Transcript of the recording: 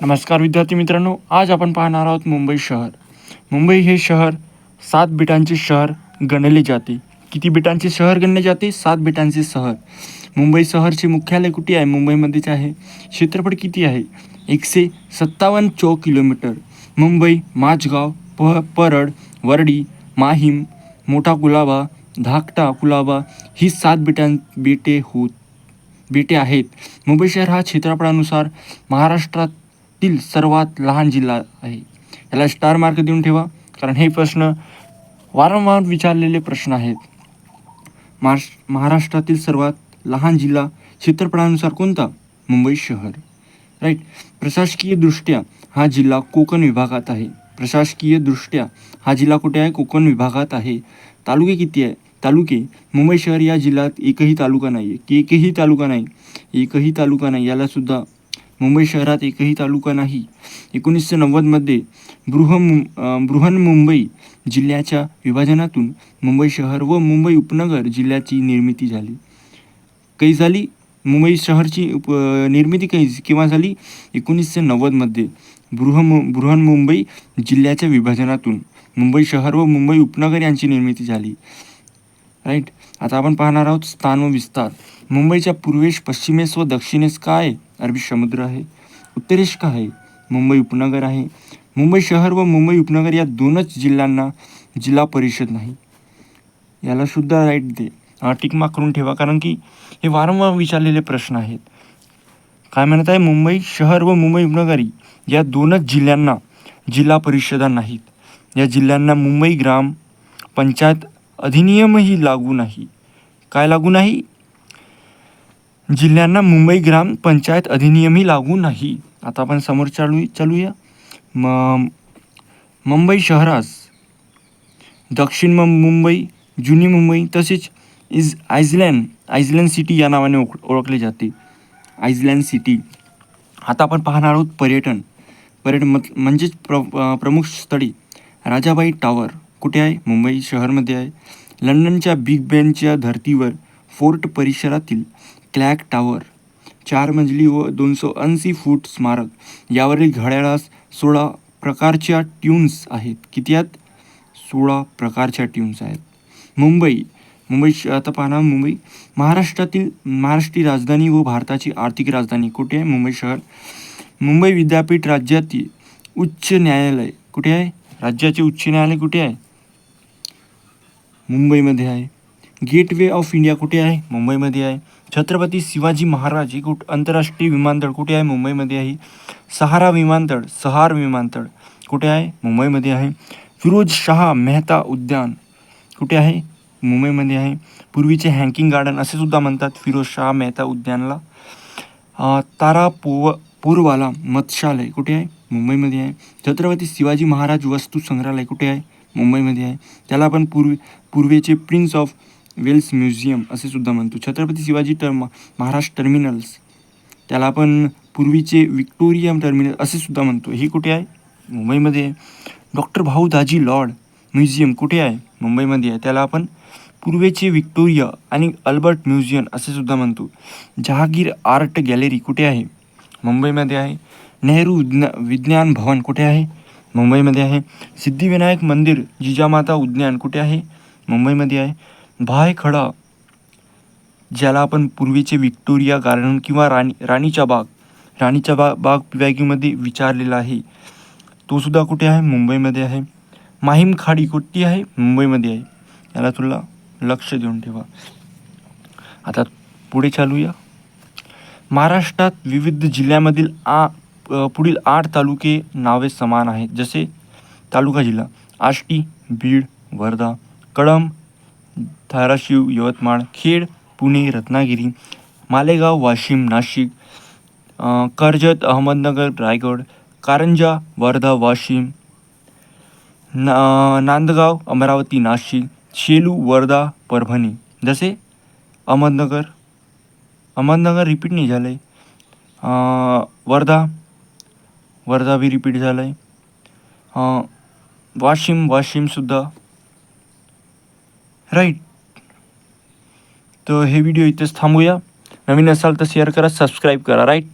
नमस्कार विद्यार्थी मित्रांनो आज आपण पाहणार आहोत मुंबई शहर. मुंबई हे शहर सात बिटांचे शहर गणले जाते. किती बिटांचे शहर गणले जाते? सात बिटांचे शहर. मुंबई शहरचे मुख्यालय कुठे आहे? मुंबईमध्येच आहे. क्षेत्रफळ किती आहे? एकशे सत्तावन्न चौ किलोमीटर. मुंबई माझगाव प परड वर्डी माहीम मोठा कुलाबा धाकटा कुलाबा ही सात बिटां बेटे होत बेटे आहेत. मुंबई शहर हा क्षेत्रफळानुसार महाराष्ट्रातील सर्वात लहान जिल्हा आहे. याला स्टार मार्क देऊन ठेवा. कारण हे प्रश्न वारंवार विचारलेले प्रश्न आहेत. महाराष महाराष्ट्रातील सर्वात लहान जिल्हा क्षेत्रफळानुसार कोणता? मुंबई शहर. राईट प्रशासकीयदृष्ट्या हा जिल्हा कोकण विभागात आहे. प्रशासकीयदृष्ट्या हा जिल्हा कुठे आहे? कोकण विभागात आहे. तालुके किती आहे? तालुके मुंबई शहर या जिल्ह्यात एकही तालुका नाही आहे की एकही तालुका नाही. एकही तालुका नाही. यालासुद्धा मुंबई शहरात एकही तालुका नाही. एकोणीसशे नव्वदमध्ये बृहन बृहन्मुंबई जिल्ह्याच्या विभाजनातून मुंबई शहर व मुंबई उपनगर जिल्ह्याची निर्मिती झाली. काही झाली? मुंबई शहरची उप निर्मिती काही किंवा झाली? एकोणीसशे नव्वदमध्ये बृहमु बृहन्मुंबई जिल्ह्याच्या विभाजनातून मुंबई शहर व मुंबई उपनगर यांची निर्मिती झाली. राईट? आता आपण पाहणार आहोत स्थान व विस्तार. मुंबईच्या पूर्वेस पश्चिमेस व दक्षिणेस काय आहे? अरबी समुद्र आहे. उत्तरेस काय आहे? मुंबई उपनगर आहे. मुंबई शहर व मुंबई उपनगर या दोनच जिल्ह्यांना जिल्हा परिषद नाही. याला सुद्धा राईट दे. टिकमा करून ठेवा कारण की हे वारंवार विचारलेले प्रश्न आहेत. काय म्हणत आहे? मुंबई शहर व मुंबई उपनगरी या दोनच जिल्ह्यांना जिल्हा परिषदा नाहीत. या जिल्ह्यांना मुंबई ग्राम पंचायत अधिनियमही लागू नाही. काय लागू नाही? जिल्ह्यांना मुंबई ग्राम पंचायत अधिनियमही लागू नाही. आता आपण समोर चालू चालूया. म मुंबई शहरास दक्षिण मुंबई जुनी मुंबई तसेच इज आयझलँड आयझलँड सिटी या नावाने ओळखले जाते. Island city. आता आपण पाहणार आहोत पर्यटन. पर्यटन मत म्हणजेच प्र प्रमुख स्थळी राजाबाई टावर. कुठे आहे? मुंबई शहरमध्ये आहे. लंडनच्या बिग बेनच्या धर्तीवर फोर्ट परिसरातील क्लॅक टॉवर चार मजली व दोनशे ऐंशी फूट स्मारक यावरील घड्याळास सोळा प्रकारच्या ट्यून्स आहेत. किती आहेत? सोळा प्रकारच्या ट्यून्स आहेत. मुंबई मुंबई आता पाहणार मुंबई. महाराष्ट्रातील महाराष्ट्री राजधानी व भारताची आर्थिक राजधानी कुठे आहे? मुंबई शहर. मुंबई विद्यापीठ राज्यातील उच्च न्यायालय कुठे आहे? राज्याचे उच्च न्यायालय कुठे आहे? मुंबईमध्ये आहे. गेटवे ऑफ इंडिया कुठे आहे? मुंबईमध्ये आहे. छत्रपती शिवाजी महाराज हे कुठ आंतरराष्ट्रीय विमानतळ कुठे आहे? मुंबईमध्ये आहे. सहारा विमानतळ सहार विमानतळ कुठे आहे? मुंबईमध्ये आहे. फिरोज शहा मेहता उद्यान कुठे आहे? मुंबईमध्ये आहे. पूर्वीचे हँकिंग गार्डन असे सुद्धा म्हणतात फिरोज शाह मेहता उद्यानला. तारा पोव पूरवाला मत्स्यालय कुठे आहे? मुंबईमध्ये आहे. छत्रपती शिवाजी महाराज वस्तू संग्रहालय कुठे आहे? मुंबईमध्ये आहे. त्याला आपण पूर्वी पूर्वेचे प्रिन्स ऑफ वेल्स म्युझियम असे सुद्धा म्हणतो. छत्रपती शिवाजी टर्म महाराष्ट्र टर्मिनल्स त्याला आपण पूर्वीचे विक्टोरिया टर्मिनल असे सुद्धा म्हणतो. हे कुठे आहे? मुंबईमध्ये आहे. Doctor Bhau Daji Lord museum कुठे आहे? मुंबईमध्ये आहे. त्याला आपण पूर्वेचे विक्टोरिया आणि अल्बर्ट म्युझियम असे सुद्धा म्हणतो. जहागीर आर्ट गॅलरी कुठे आहे? मुंबईमध्ये आहे. नेहरू विज्ञान भवन कुठे आहे? मुंबईमध्ये आहे. सिद्धिविनायक मंदिर जिजामाता उद्यान कुठे आहे? मुंबईमध्ये आहे. भायखळा ज्याला आपण पूर्वीचे विक्टोरिया गार्डन किंवा राणी राणीचा बाग राणीचा बाग बाग विभागामध्ये विचारलेला आहे. तो सुद्धा कुठे आहे? मुंबईमध्ये आहे. माहीम खाडी कुठली आहे. मुंबईमध्ये आहे. याला तुला लक्ष देऊन ठेवा. आता पुढे चालूया. महाराष्ट्रात विविध जिल्ह्यामधील आ पुढील आठ तालुके नावे समान आहेत. जसे तालुका जिल्हा आष्टी बीड वर्धा कळंब धाराशिव यवतमाळ खेड पुणे रत्नागिरी मालेगाव वाशिम नाशिक कर्जत अहमदनगर रायगड कारंजा वर्धा वाशिम ना नांदगाव अमरावती नाशिक शेलू वर्धा परभणी. जसे अहमदनगर अहमदनगर रिपीट नाही झालं आहे वर्धा वर्धावी रिपीट झालं आहे वाशिम वाशिमसुद्धा. राईट तर हे व्हिडिओ इथेच थांबूया. नवीन असाल तर शेअर करा सबस्क्राईब करा. राईट